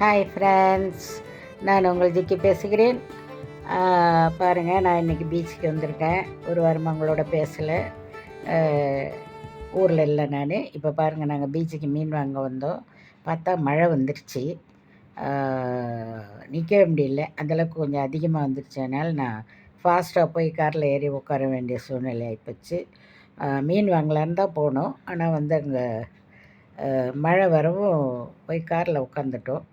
Hi friends நான் உங்கள் ஜிக்கி பேசுகிறேன். பாருங்கள் நான் இன்றைக்கி பீச்சுக்கு வந்திருக்கேன். ஒரு வாரமாக உங்களோட பேசலை. ஊரில் இல்லை நான். இப்போ பாருங்கள் நாங்கள் பீச்சுக்கு மீன் வாங்க வந்தோம். பார்த்தா மழை வந்துருச்சு. நிற்கவே முடியல. அந்தளவுக்கு கொஞ்சம் அதிகமாக வந்துருச்சு. அதனால் நான் ஃபாஸ்ட்டாக போய் காரில் ஏறி உட்கார வேண்டிய சூழ்நிலை ஆகிப்போச்சு மீன் வாங்கலான்னு தான் போனோம். ஆனால் வந்து அங்கே மழை வரவும் போய் காரில் உட்காந்துட்டோம்.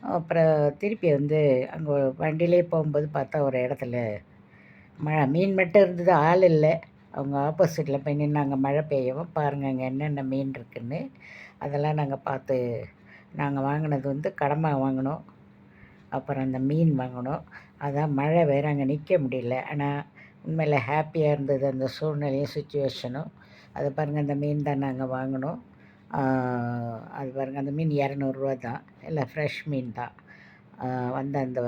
அப்புறம் திருப்பி வந்து அங்கே வண்டியிலே போகும்போது பார்த்தா ஒரு இடத்துல மழை மீன் மட்டும் இருந்தது ஆள் இல்லை. அவங்க ஆப்போசிட்டில் போய் நின்னாங்க. மழை பெய்யவும் பாருங்கள் அங்கே என்னென்ன மீன் இருக்குன்னு. அதெல்லாம் நாங்கள் பார்த்து நாங்கள் வாங்கினது வந்து கடமை வாங்கினோம். அப்புறம் அந்த மீன் வாங்கினோம். அதான் மழை வேறு அங்கே நிற்க முடியல. ஆனால் உண்மையில் ஹாப்பியாக இருந்தது அந்த சூழ்நிலையும் சுச்சுவேஷனும் அதை பாருங்கள் அந்த மீன் தான் நாங்கள் வாங்கினோம். அது பாருங்கள் அந்த மீன் இரநூறுவா தான். இல்லை ஃப்ரெஷ் மீன் தான். வந்து அந்த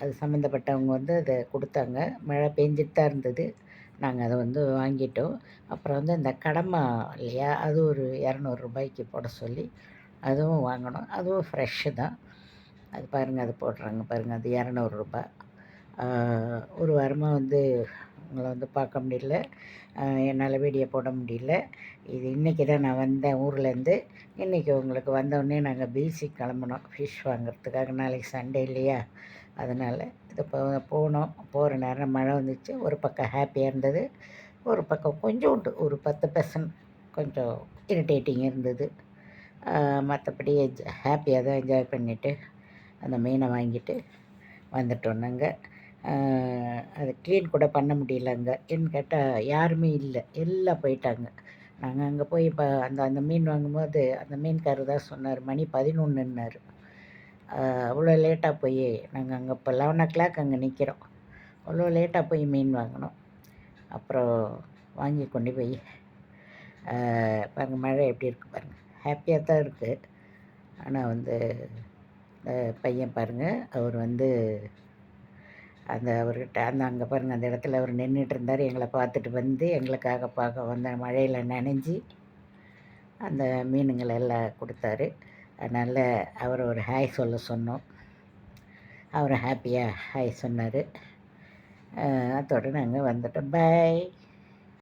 அது சம்மந்தப்பட்டவங்க வந்து அதை கொடுத்தாங்க. மழை பெஞ்சிட்டு தான் இருந்தது. நாங்கள் அதை வந்து வாங்கிட்டோம். அப்புறம் வந்து இந்த கடமா இல்லையா அது ஒரு இரநூறுபாய்க்கு போட சொல்லி அதுவும் வாங்கினோம். அதுவும் ஃப்ரெஷ்ஷு தான். அது பாருங்கள் அது போடுறாங்க பாருங்கள் அது இரநூறுபா. ஒரு வாரமாக வந்து உங்களை வந்து பார்க்க முடியல. என்னால் வீடியோ போட முடியல. இது இன்றைக்கி தான் நான் வந்தேன் ஊர்லேருந்து. இன்றைக்கி உங்களுக்கு வந்தோடனே நாங்கள் பீச்சுக்கு கிளம்புனோம். ஃபிஷ் வாங்குறதுக்காக. நாளைக்கு சண்டே இல்லையா? அதனால் இது இப்போ போனோம். போகிற நேரம் மழை வந்துச்சு. ஒரு பக்கம் ஹாப்பியாக இருந்தது. ஒரு பக்கம் கொஞ்சோண்டு ஒரு பத்து பர்சன்ட் கொஞ்சம் இரிட்டேட்டிங் இருந்தது. மற்றபடி ஹாப்பியாக தான் என்ஜாய் பண்ணிவிட்டு அந்த மீனை வாங்கிட்டு வந்துட்டோம் நாங்கள் அதை க்ளீன் கூட பண்ண முடியலங்க. என்ன ஏன்னு கேட்டால் யாருமே இல்லை. எல்லாம் போயிட்டாங்க. நாங்கள் அங்கே போய் இப்போ அந்த அந்த மீன் வாங்கும்போது அந்த மீன்காரர் தான் சொன்னார். மணி பதினொன்றுன்னார் அவ்வளோ லேட்டாக போய் நாங்கள் அங்கே இப்போ லெவன் ஓ கிளாக் அங்கே நிற்கிறோம் அவ்வளோ லேட்டாக போய் மீன் வாங்கினோம். அப்புறம் வாங்கி கொண்டு போய் பாருங்கள் மழை எப்படி இருக்குது பாருங்கள் ஹாப்பியாக தான் இருக்குது ஆனால் வந்து பையன் பாருங்கள் அவர் வந்து அந்த அவர்கிட்ட அந்த அங்கே பாருங்கள் அந்த இடத்துல அவர் நின்றுட்டு இருந்தார் எங்களை பார்த்துட்டு வந்து எங்களுக்காக பார்க்க வந்த மழையில் நனைஞ்சி அந்த மீனுங்களை எல்லாம் கொடுத்தாரு. அதனால் அவர் ஒரு ஹாய் சொல்ல சொன்னோம். அவர் ஹாப்பியாக ஹாய் சொன்னார். அதோடு நாங்கள் வந்துட்டோம். பாய்